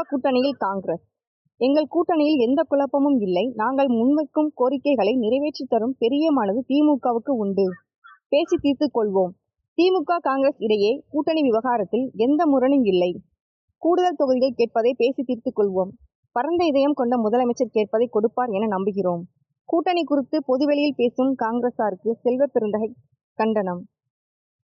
கூட்டணியில் காங்கிரஸ். எங்கள் கூட்டணியில் எந்த குழப்பமும் இல்லை. நாங்கள் முன்வைக்கும் கோரிக்கைகளை நிறைவேற்றி தரும் பெரிய மனது திமுகவுக்கு உண்டு. பேசி தீர்த்துக் கொள்வோம். திமுக காங்கிரஸ் இடையே கூட்டணி விவகாரத்தில் எந்த முரணும் இல்லை. கூடுதல் தொகுதிகள் கேட்பதை பேசி தீர்த்துக் கொள்வோம். பரந்த இதயம் கொண்ட முதலமைச்சர் கேட்பதை கொடுப்பார் என நம்புகிறோம். கூட்டணி குறித்து பொதுவெளியில் பேசும் காங்கிரசாருக்கு செல்வ பெருந்தகை கண்டனம்.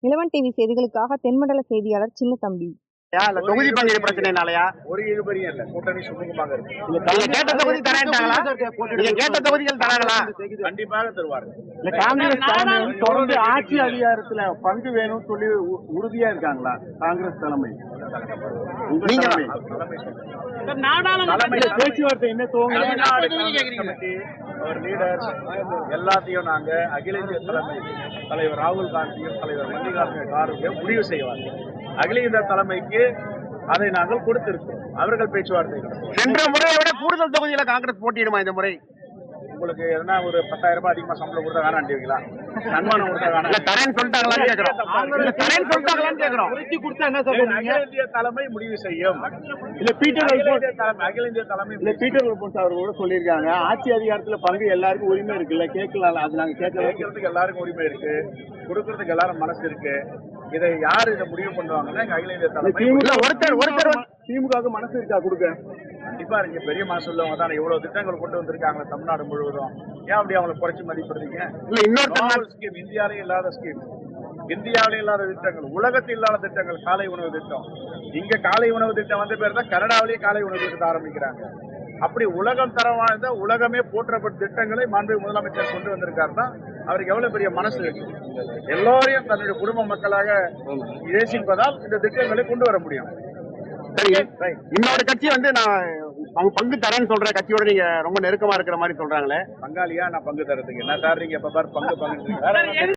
நிலவன் டிவி செய்திகளுக்காக தென்மண்டல செய்தியாளர் சின்னத்தம்பி. தம்பி இல்ல தொகுதி பங்கீடு பிரச்சனைனாலயா? ஒரு இழுபறியும் இல்ல. கூட்டணி சுமூகமாக இருக்கு. கேட்ட தொகுதி தரேன்ட்டாங்களா? நீங்க கேட்ட தொகுதிகள் தராங்களா கண்டிப்பாக தருவார்கள் இல்ல காங்கிரஸ் தொடர்ந்து ஆட்சி அதிகாரத்துல பங்கு வேணும்னு சொல்லி உறுதியா இருக்காங்களா காங்கிரஸ் தலைமை? நீங்க பேச்சுவார்த்தை என்ன கமிட்டி அவர் லீடர் எல்லாத்தையும் நாங்க அகில இந்திய தலைமை தலைவர் ராகுல் காந்தியும் தலைவர் மல்லிகார்ஜுன கார்கே முடிவு செய்வார்கள் அகில இந்திய தலைமைக்கு அதை நாங்கள் கொடுத்திருக்கிறோம். அவர்கள் பேச்சுவார்த்தை. சென்ற முறையை விட கூடுதல் தொகுதியில காங்கிரஸ் போட்டியிடுமா இந்த முறை? உங்களுக்கு எதனா ஒரு பத்தாயிரம் ரூபாய் அதிகமா சம்பளம் கொடுத்தா வேணாண்டீங்களா சன்மானம் கொடுத்தா இல்ல வேணாம் தரேன்னு சொல்லிட்டாங்களான்னு கேக்குறோம் தரேன்னு சொல்லிட்டாங்களான்னு கேக்குறோம் கொடுத்தா என்ன சொல்றீங்க அகில இந்திய தலைமை முடிவு செய்யும்? இல்ல பீட்டர் அகில அல்போன்ஸ் இந்திய தலைமை அகில இந்திய தலைமை இல்ல பீட்டர் அல்போன்ஸ் அவர் கூட சொல்லியிருக்காங்க. ஆட்சி அதிகாரத்துல பங்கு எல்லாருக்கும் உரிமை இருக்குல்ல கேட்கலாம் அது நாங்க கேட்கல கேட்கறதுக்கு எல்லாருக்கும் உரிமை இருக்கு. கொடுக்கறதுக்கு எல்லாரும் மனசு இருக்கு. இதை யார் இதை முடிவு பண்ணுவாங்கன்னா எங்க அகில இந்திய தலைமை ஒருத்தர் ஒருத்தர் திமுக மனசு இருக்கா கொடுக்க? கண்டிப்பா இங்க பெரிய மனசு உள்ளவங்க தான். இவ்வளவு திட்டங்கள் கொண்டு வந்திருக்காங்க தமிழ்நாடு முழுவதும். ஏன் அப்படி அவங்களை குறைச்சு மதிப்பிடுறீங்க? இல்ல நோவல் ஸ்கீம் இந்தியாவிலே இல்லாத ஸ்கீம் இந்தியாவிலே இல்லாத திட்டங்கள். உலகத்தில் இல்லாத திட்டங்கள். காலை உணவு திட்டம். இங்க காலை உணவு திட்டம் வந்த பேர் தான் கனடாவிலேயே காலை உணவு திட்டத்தை ஆரம்பிக்கிறாங்க. அப்படி உலகம் தரம் வாழ்ந்த உலகமே போற்றப்பட்ட திட்டங்களை மாண்பு முதலமைச்சர் கொண்டு வந்திருக்காருன்னா அவருக்கு எவ்வளவு பெரிய மனசு இருக்கு? எல்லோரையும் தன்னுடைய குடும்ப மக்களாக நேசிப்பதால் இந்த திட்டங்களை கொண்டு வர முடியும். இன்னொரு கட்சி வந்து நான் பங்கு- பங்கு தரேன்னு சொல்ற கட்சியோட நீங்க ரொம்ப நெருக்கமா இருக்கிற மாதிரி சொல்றாங்களே. பங்காளியா நான் பங்கு தரதுக்கு என்ன சார் நீங்க எப்ப பாரு பங்கு பங்கு.